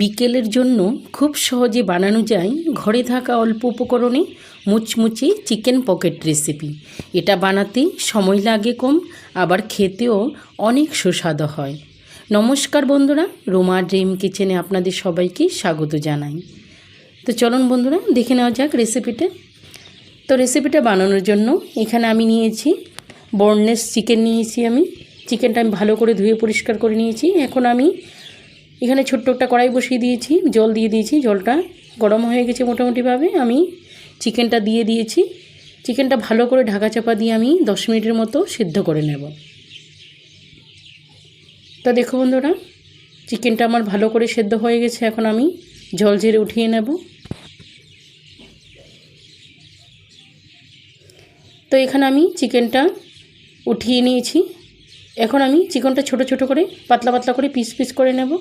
বিকেলের জন্য খুব সহজে বানানো যায় ঘরে থাকা অল্প উপকরণে মুচমুচে চিকেন পকেট রেসিপি। এটা বানাতে সময় লাগে কম, আবার খেতেও অনেক সুস্বাদু হয়। নমস্কার বন্ধুরা, রোমা ড্রিম কিচেনে আপনাদের সবাইকে স্বাগত জানাই। তো চলুন বন্ধুরা, দেখে নেওয়া যাক রেসিপিটা। তো রেসিপিটা বানানোর জন্য এখানে আমি নিয়েছি বোনলেস চিকেন নিয়েছি আমি। চিকেনটা আমি ভালো করে ধুয়ে পরিষ্কার করে নিয়েছি। এখন আমি এখানে ছোট্ট একটা কড়াই বসিয়ে দিয়েছি, জল দিয়ে দিয়েছি, জলটা গরম হয়ে গেছে মোটামুটিভাবে। আমি চিকেনটা দিয়ে দিয়েছি। চিকেনটা ভালো করে ঢাকা চাপা দিয়ে আমি দশ মিনিটের মতো সিদ্ধ করে নেব। তো দেখো বন্ধুরা, চিকেনটা আমার ভালো করে সেদ্ধ হয়ে গেছে, এখন আমি জল ঝেড়ে উঠিয়ে নেব। তো এখানে আমি চিকেনটা উঠিয়ে নিয়েছি। এখন আমি চিকেনটা ছোট ছোট করে, পাতলা পাতলা করে পিস পিস করে নেব।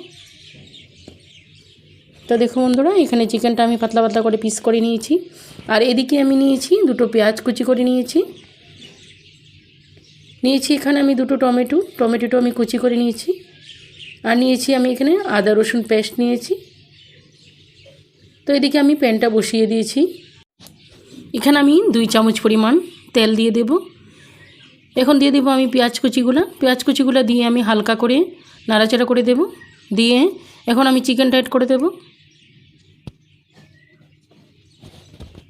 তো দেখো বন্ধুরা, এখানে চিকেনটা আমি পাতলা পাতলা করে পিস করে নিয়েছি। আর এদিকে আমি নিয়েছি দুটো পেঁয়াজ কুচি করে নিয়েছি। নিয়েছি এখানে আমি দুটো টমেটো, টমেটোটা আমি কুচি করে নিয়েছি। আর নিয়েছি আমি এখানে আদা রসুন পেস্ট নিয়েছি। তো এদিকে আমি প্যানটা বসিয়ে দিয়েছি। এখানে আমি দুই চামচ পরিমাণ তেল দিয়ে দেব। এখন দিয়ে দেবো আমি পেঁয়াজ কুচিগুলো। পেঁয়াজ কুচিগুলো দিয়ে আমি হালকা করে নাড়াচাড়া করে দেব। দিয়ে এখন আমি চিকেনটা অ্যাড করে দেব।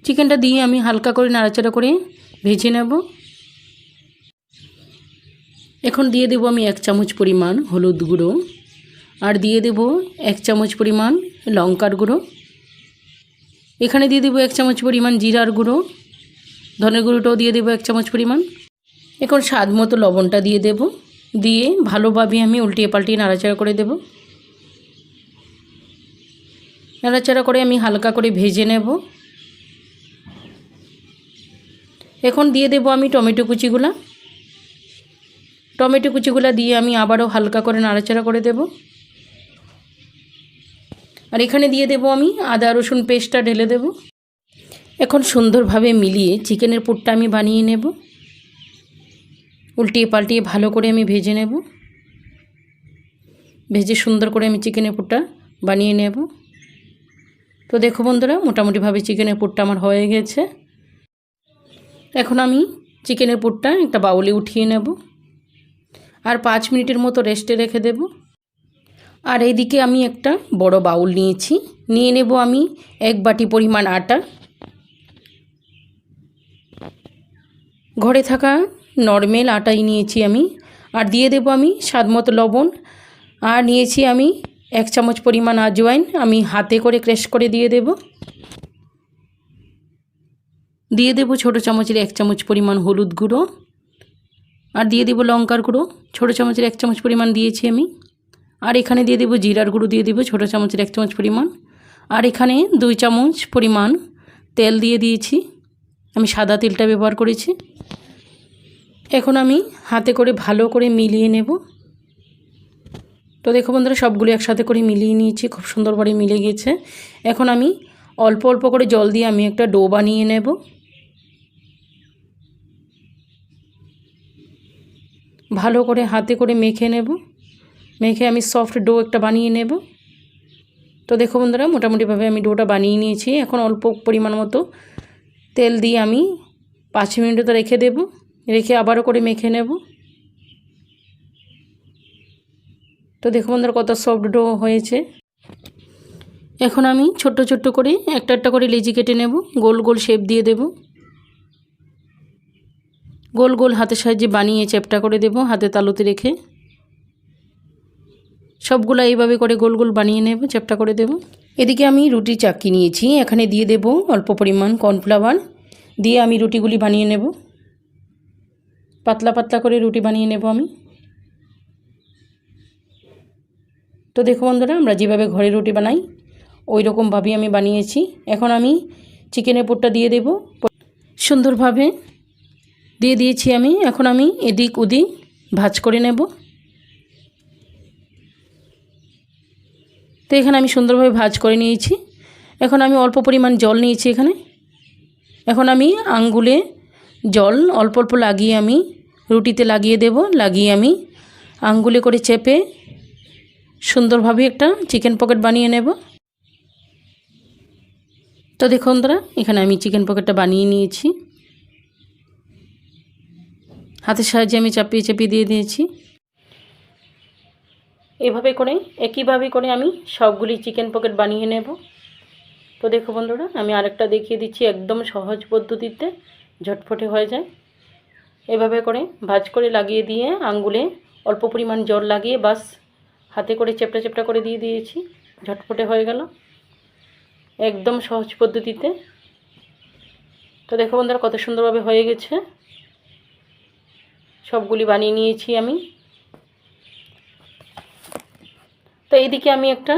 চিকেনটা দিয়ে আমি হালকা করে নাড়াচাড়া করে ভেজে নেব। এখন দিয়ে দেবো আমি এক চামচ পরিমাণ হলুদ গুঁড়ো আর দিয়ে দেব এক চামচ পরিমাণ লঙ্কার গুঁড়ো। এখানে দিয়ে দেবো এক চামচ পরিমাণ জিরার গুঁড়ো, ধনের গুঁড়োটাও দিয়ে দেবো এক চামচ পরিমাণ। এখন স্বাদ মতো লবণটা দিয়ে দেব, দিয়ে ভালোভাবে আমি উল্টিয়ে পাল্টিয়ে নাড়াচাড়া করে দেব। নাড়াচাড়া করে আমি হালকা করে ভেজে নেব। এখন দিয়ে দেব আমি টমেটো কুচিগুলা। টমেটো কুচিগুলা দিয়ে আমি আবারও হালকা করে নাড়াচাড়া করে দেব। আর এখানে দিয়ে দেব আমি আদা, রসুন পেস্টটা ঢেলে দেব। এখন সুন্দরভাবে মিলিয়ে চিকেনের পুরটা আমি বানিয়ে নেব। উল্টিয়ে পাল্টিয়ে ভালো করে আমি ভেজে নেব। ভেজে সুন্দর করে আমি চিকেনের পুরটা বানিয়ে নেব। তো দেখো বন্ধুরা, মোটামুটিভাবে চিকেনের পুরটা আমার হয়ে গেছে। এখন আমি চিকেনের পুরটা একটা বাউলে উঠিয়ে নেব আর পাঁচ মিনিটের মতো রেস্টে রেখে দেব। আর এইদিকে আমি একটা বড় বাউল নিয়েছি। নিয়ে নেব আমি এক বাটি পরিমাণ আটা। ঘরে থাকা নর্মেল আটাই নিয়েছি আমি। আর দিয়ে দেব আমি স্বাদ মতো লবণ। আর নিয়েছি আমি এক চামচ পরিমাণ আজওয়াইন। আমি হাতে করে ক্রেশ করে দিয়ে দেব। দিয়ে দেব ছোটো চামচের এক চামচ পরিমাণ হলুদ গুঁড়ো। আর দিয়ে দেবো লঙ্কার গুঁড়ো। ছোটো চামচের এক চামচ পরিমাণ দিয়েছি আমি। আর এখানে দিয়ে দেবো জিরার গুঁড়ো দিয়ে দেবো ছোটো চামচের এক চামচ পরিমাণ। আর এখানে দুই চামচ পরিমাণ তেল দিয়ে দিয়েছি। আমি সাদা তেলটা ব্যবহার করেছি। এখন আমি হাতে করে ভালো করে মিলিয়ে নেব। তো দেখো বন্ধুরা, সবগুলো একসাথে করে মিলিয়ে নিয়েছি। খুব সুন্দরভাবে মিলে গেছে। এখন আমি অল্প অল্প করে জল দিয়ে আমি একটা ডো বানিয়ে নেব। ভালো করে হাতে করে মেখে নেব। মেখে আমি সফট ডো একটা বানিয়ে নেব। তো দেখো বন্ধুরা, মোটামুটিভাবে আমি ডোটা বানিয়ে নিয়েছি। এখন অল্প পরিমাণ মতো তেল দিয়ে আমি পাঁচ মিনিট তো রেখে দেব। রেখে আবারও করে মেখে নেব। তো দেখো বন্ধুরা, কত সফট ডো হয়েছে। এখন আমি ছোট্ট ছোট্ট করে একটা একটা করে লেজি কেটে নেব। গোল গোল শেপ দিয়ে দেব। গোল গোল হাতের সাহায্যে বানিয়ে চ্যাপটা করে দেব, হাতে তালুতে রেখে। সবগুলো এইভাবে করে গোল গোল বানিয়ে নেব, চ্যাপটা করে দেব। এদিকে আমি রুটি চাকি নিয়েছি, এখানে দিয়ে দেব অল্প পরিমাণ কর্নফ্লাওয়ার। দিয়ে আমি রুটিগুলি বানিয়ে নেব। পাতলা পাতলা করে রুটি বানিয়ে নেব আমি। তো দেখো বন্ধুরা, আমরা যেভাবে ঘরে রুটি বানাই ওই রকমভাবেই আমি বানিয়েছি। এখন আমি চিকেনের পুরটা দিয়ে দেব। সুন্দরভাবে দিয়ে দিয়েছি আমি। এখন আমি এদিক ওদিক ভাজ করে নেব। তো এখানে আমি সুন্দরভাবে ভাজ করে নিয়েছি। এখন আমি অল্প পরিমাণ জল নিয়েছি এখানে। এখন আমি আঙ্গুলে জল অল্প অল্প লাগিয়ে আমি রুটিতে লাগিয়ে দেব। লাগিয়ে আমি আঙ্গুলে করে চেপে সুন্দরভাবে একটা চিকেন পকেট বানিয়ে নেব। তো দেখুন বন্ধুরা, এখানে আমি চিকেন পকেটটা বানিয়ে নিয়েছি। হাতের সাহায্যে আমি চাপিয়ে চাপিয়ে দিয়ে দিয়েছি। এভাবে করে, একইভাবে করে আমি সবগুলি চিকেন পকেট বানিয়ে নেব। তো দেখো বন্ধুরা, আমি আরেকটা দেখিয়ে দিচ্ছি একদম সহজ পদ্ধতিতে ঝটফটে হয়ে যায়। এভাবে করে ভাজ করে লাগিয়ে দিয়ে আঙ্গুলে অল্প পরিমাণ জল লাগিয়ে বাস হাতে করে চেপটা চেপটা করে দিয়ে দিয়েছি। ঝটফটে হয়ে গেল। একদম সহজ পদ্ধতিতে। তো দেখো বন্ধুরা, কত সুন্দরভাবে হয়ে গেছে। সবগুলি বানিয়ে নিয়েছি আমি। তো এইদিকে আমি একটা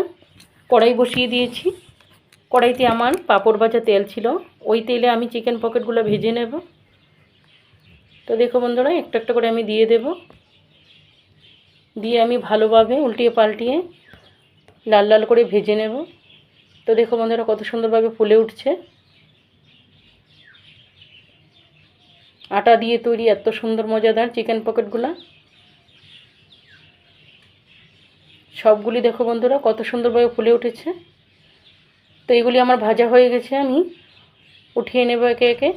কড়াই বসিয়ে দিয়েছি। কড়াইতে আমার পাঁপড় ভাজা তেল ছিল। ওই তেলে আমি চিকেন পকেটগুলো ভেজে নেব। তো দেখো বন্ধুরা, একটা একটা করে আমি দিয়ে দেব। দিয়ে আমি ভালোভাবে উল্টিয়ে পাল্টিয়ে লাল লাল করে ভেজে নেব। তো দেখো বন্ধুরা, কত সুন্দরভাবে ফুলে উঠছে। আটা দিয়ে তৈরি এত সুন্দর, মজাদার চিকেন পকেটগুলো সবগুলি দেখো বন্ধুরা, কত সুন্দরভাবে ফুলে উঠেছে। তো এগুলি আমার ভাজা হয়ে গেছে, আমি উঠিয়ে নেব একে একে।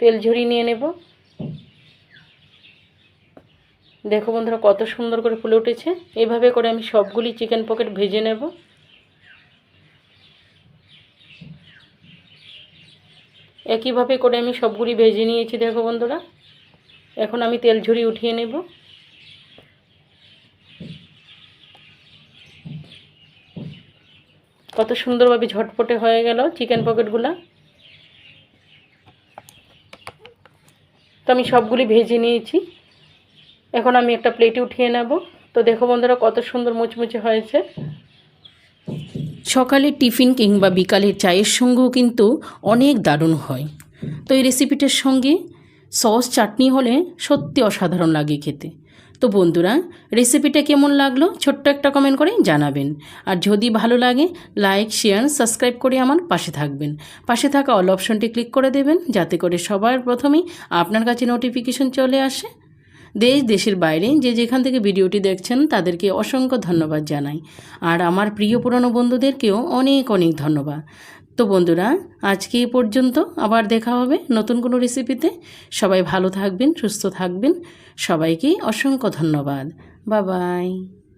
তেল ঝরিয়ে নিয়ে নেব। দেখো বন্ধুরা, কত সুন্দর করে ফুলে উঠেছে। এভাবে করে আমি সবগুলি চিকেন পকেট ভেজে নেব। একইভাবে করে আমি সবগুলি ভেজে নিয়েছি, দেখো বন্ধুরা। এখন আমি তেল ঝরিয়ে উঠিয়ে নেব। কত সুন্দরভাবে ঝটপটে হয়ে গেল চিকেন পকেটগুলা। তো আমি সবগুলি ভেজে নিয়েছি। এখন আমি একটা প্লেটে উঠিয়ে নেব। তো দেখো বন্ধুরা কত সুন্দর মুচমুচে হয়েছে। সকালে টিফিন কিংবা বিকালের চায়ের সঙ্গেও কিন্তু অনেক দারুণ হয়। তো এই রেসিপিটার সঙ্গে সস চাটনি হলে সত্যি অসাধারণ লাগে খেতে। তো বন্ধুরা, রেসিপিটা কেমন লাগল ছোট্ট একটা কমেন্ট করে জানাবেন। আর যদি ভালো লাগে লাইক শেয়ার সাবস্ক্রাইব করে আমার পাশে থাকবেন। পাশে থাকা অল অপশনটি ক্লিক করে দেবেন, যাতে করে সবার প্রথমেই আপনার কাছে নোটিফিকেশন চলে আসে। দেশ, দেশের বাইরে যে যেখান থেকে ভিডিওটি দেখছেন তাদেরকে অসংখ্য ধন্যবাদ জানাই। আর আমার প্রিয় পুরনো বন্ধুদেরকেও অনেক অনেক ধন্যবাদ। তো বন্ধুরা, আজকে এ পর্যন্ত আবার দেখা হবে নতুন কোনো রেসিপিতে। সবাই ভালো থাকবেন, সুস্থ থাকবেন। সবাইকে অসংখ্য ধন্যবাদ। বাবাই